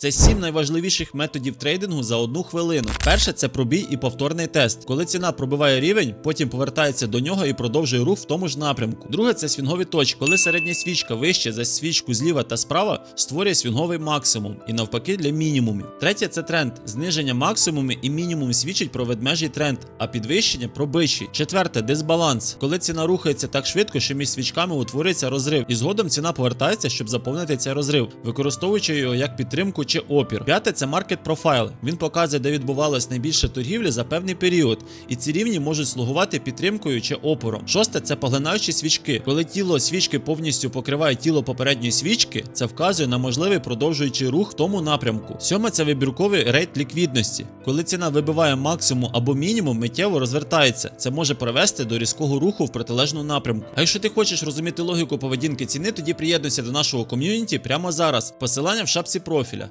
Це сім найважливіших методів трейдингу за одну хвилину. Перше це пробій і повторний тест. Коли ціна пробиває рівень, потім повертається до нього і продовжує рух в тому ж напрямку. Друге це свінгові точки. Коли середня свічка вище за свічку зліва та справа, створює свінговий максимум і навпаки для мінімумів. Третє це тренд. Зниження максимуму і мінімум свідчить про ведмежий тренд, а підвищення про бичий. Четверте дисбаланс. Коли ціна рухається так швидко, що між свічками утворюється розрив, і згодом ціна повертається, щоб заповнити цей розрив, використовуючи його як підтримку чи опір. П'яте це маркет профайл. Він показує, де відбувалось найбільше торгівлі за певний період, і ці рівні можуть слугувати підтримкою чи опором. Шосте це поглинаючі свічки. Коли тіло свічки повністю покриває тіло попередньої свічки, це вказує на можливий продовжуючий рух в тому напрямку. Сьоме це вибірковий рейд ліквідності. Коли ціна вибиває максимум або мінімум, миттєво розвертається. Це може привести до різкого руху в протилежну напрямку. А якщо ти хочеш розуміти логіку поведінки ціни, тоді приєднуйся до нашого ком'юніті прямо зараз. Посилання в шапці профіля.